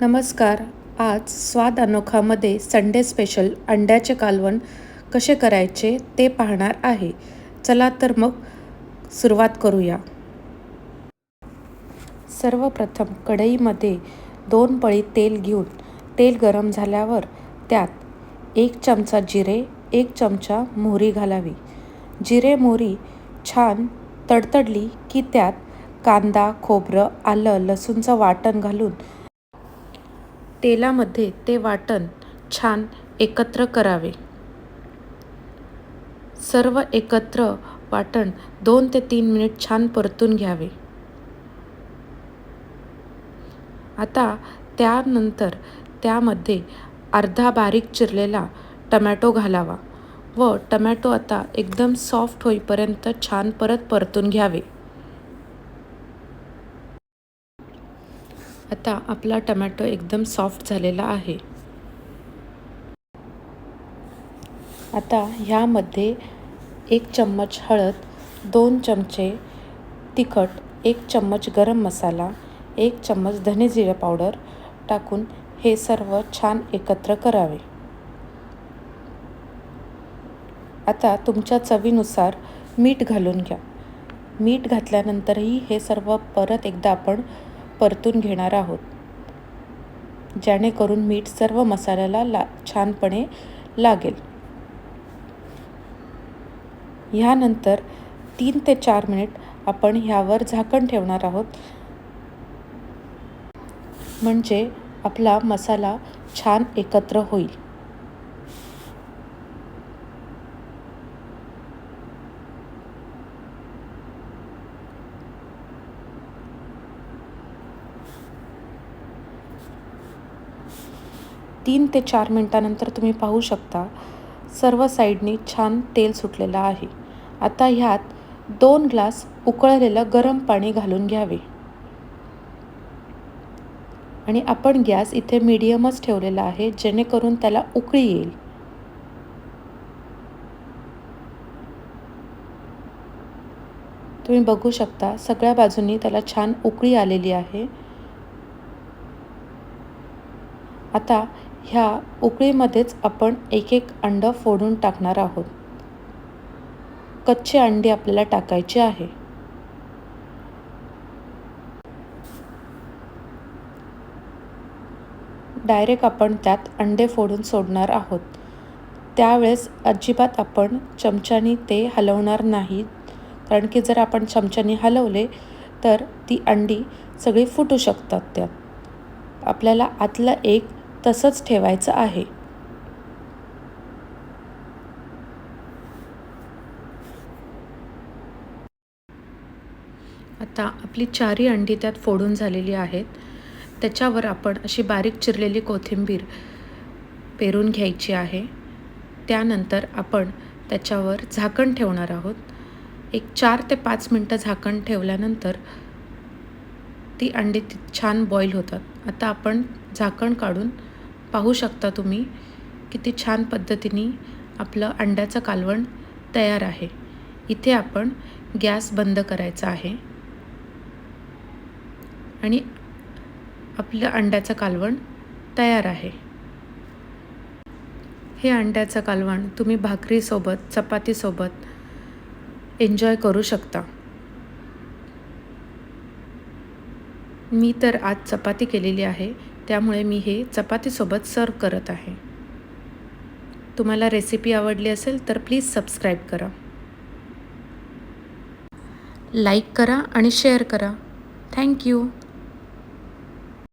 नमस्कार. आज स्वाद अनोखामध्ये संडे स्पेशल अंड्याचे कालवण कसे करायचे ते पाहणार आहे. चला तर मग सुरुवात करूया. सर्वप्रथम कढईमध्ये दोन पळी तेल घेऊन तेल गरम झाल्यावर त्यात एक चमचा जिरे एक चमचा मोहरी घालावी. जिरे मोहरी छान तडतडली की त्यात कांदा खोबरं आलं लसूणचं वाटण घालून तेलामध्ये ते वाटण छान एकत्र करावे. सर्व एकत्र वाटण दोन ते तीन मिनिट छान परतून घ्यावे. आता त्यानंतर त्यामध्ये अर्धा बारीक चिरलेला टमॅटो घालावा व टमॅटो आता एकदम सॉफ्ट होईपर्यंत छान परत परतून घ्यावे. आता आपला टमॅटो एकदम सॉफ्ट झालेला आहे. आता ह्यामध्ये एक चम्मच हळद दोन चमचे तिखट एक चम्मच गरम मसाला एक चम्मच धने जिरे पावडर टाकून हे सर्व छान एकत्र करावे. आता तुमच्या चवीनुसार मीठ घालून घ्या. मीठ घातल्यानंतरही हे सर्व परत एकदा आपण परतून घेणार आहोत. जेणेकरून मीठ सर्व मसाल्याला ला छानपणे लागेल. ह्यानंतर तीन ते चार मिनिट आपण ह्यावर झाकण ठेवणार आहोत. म्हणजे आपला मसाला छान एकत्र होईल. तीन ते चार मिनटानंतर तुम्ही पाहू शकता सर्व साईडनी छान तेल सुटलेलं आहे. आता ह्यात दोन ग्लास उकळलेलं गरम पाणी घालून घ्यावे. आणि आपण गॅस इथे मीडियमच ठेवलेला आहे जेणेकरून त्याला उकळी येईल. तुम्ही बघू शकता सगळ्या बाजूंनी त्याला छान उकळी आलेली आहे. आता ह्या उकळीमध्येच आपण एक एक अंडं फोडून टाकणार आहोत. कच्चे अंडे आपल्याला टाकायचे आहे. डायरेक्ट आपण त्यात अंडे फोडून सोडणार आहोत. त्यावेळेस अजिबात आपण चमच्यानी ते हलवणार नाही. कारण की जर आपण चमच्यानी हलवले तर ती अंडी सगळी फुटू शकतात त्यात. आपल्याला आतलं एक तसंच ठेवायचं आहे. आता आपली चारही अंडी त्यात फोडून झालेली आहेत. त्याच्यावर आपण अशी बारीक चिरलेली कोथिंबीर पेरून घ्यायची आहे. त्यानंतर आपण त्याच्यावर झाकण ठेवणार आहोत. एक चार ते पाच मिनटं झाकण ठेवल्यानंतर ती अंडी छान बॉईल होतात. आता आपण झाकण काढून पाहू शकता तुम्ही किती छान पद्धतीने आपलं अंड्याचं कालवण तयार आहे. इथे आपण गॅस बंद करायचा आहे. आणि आपलं अंड्याचं कालवण तयार आहे. हे अंड्याचं कालवण तुम्ही भाकरीसोबत चपातीसोबत एन्जॉय करू शकता. मी तर आज चपाती केलेली आहे. त्यामुळे मी हे चपातीसोबत सर्व करत आहे. तुम्हाला रेसिपी आवडली असेल तर प्लीज सबस्क्राईब करा. लाईक करा आणि शेअर करा. थँक्यू